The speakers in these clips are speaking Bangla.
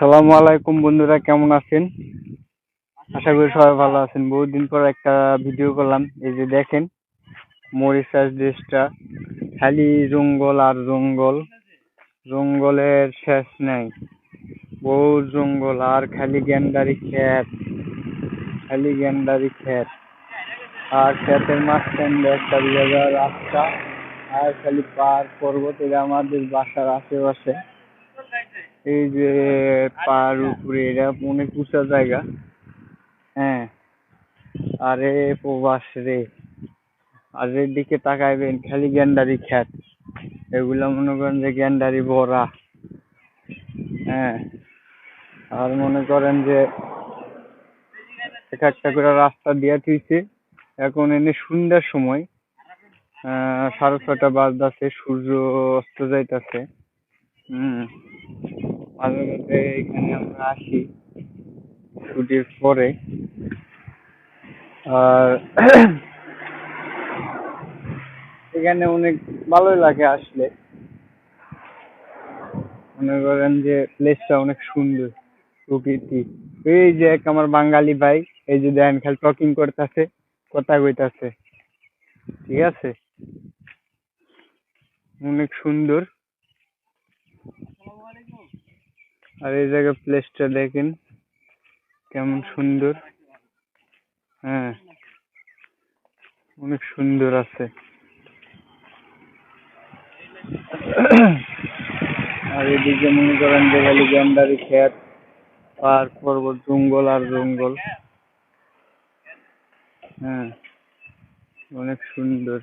আসসালামু আলাইকুম বন্ধুরা, কেমন আছেন? আশা করি সবাই ভালো আছেন। বহুদিন পর একটা ভিডিও করলাম। এই যে দেখেন মরিশাস দেশটা। খালি জঙ্গল আর জঙ্গল। জঙ্গলের শেষ নেই। বহু জঙ্গল, আর খালি গেন্ডারি ক্ষেত। খালি গেন্ডারি ক্ষেত। আর ক্ষেতের মাঝখান একটা জায়গা রাস্তা। আর খালি পাহাড় পর্বত আমাদের বাসার আশেপাশে। এই যে পাহাড় উপরে এটা অনেক উঁচা জায়গা। হ্যাঁ। আরে প্রবাস রে। আর এদিকে তাকাইবেন খালি গেন্ডারি খ্যাত। এগুলা মনে করেন যে গেন্ডারি ভরা। হ্যাঁ। আর মনে করেন যে এক একটা করে রাস্তা দিয়া থুইছে। এখন এনে সন্ধ্যার সময় আহ সাড়ে ছয়টা বাজতাছে সূর্য অস্ত যাইতাছে। হম। মাঝে মধ্যে এখানে আমরা আসি ছুটির পরে। আর এখানে অনেক ভালোই লাগে আসলে। মনে করেন যে প্লেসটা অনেক সুন্দর, প্রকৃতি। এই যে এক আমার বাঙালি ভাই, এই যে দেখেন খালি টকিং করতেছে, কথা কইতাছে। ঠিক আছে? অনেক সুন্দর। আর এই জায়গার প্লেসটা দেখেন, কেমন সুন্দর। হ্যাঁ অনেক সুন্দর আছে। আর এদিকে মনে করেন যে খালি ক্ষেত পাহাড় পর্বত, জঙ্গল আর জঙ্গল। হ্যাঁ অনেক সুন্দর।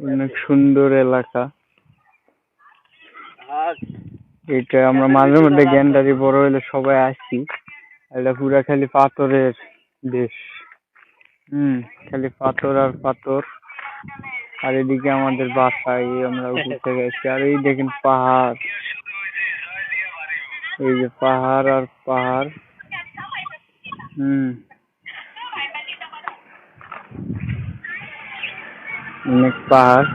অনেক সুন্দর এলাকা। এটা আমরা মাঝে মধ্যে গেন্ডারি বড় হইলে সবাই আসি। এটা পুরা খালি পাথরের দেশ। হম খালি পাথর আর পাথর। আর এদিকে আমাদের বাসা এই আমরা উপর গেছি। আর এই দেখেন পাহাড়। এই যে পাহাড় আর পাহাড়। হম। অনেক পাহাড়।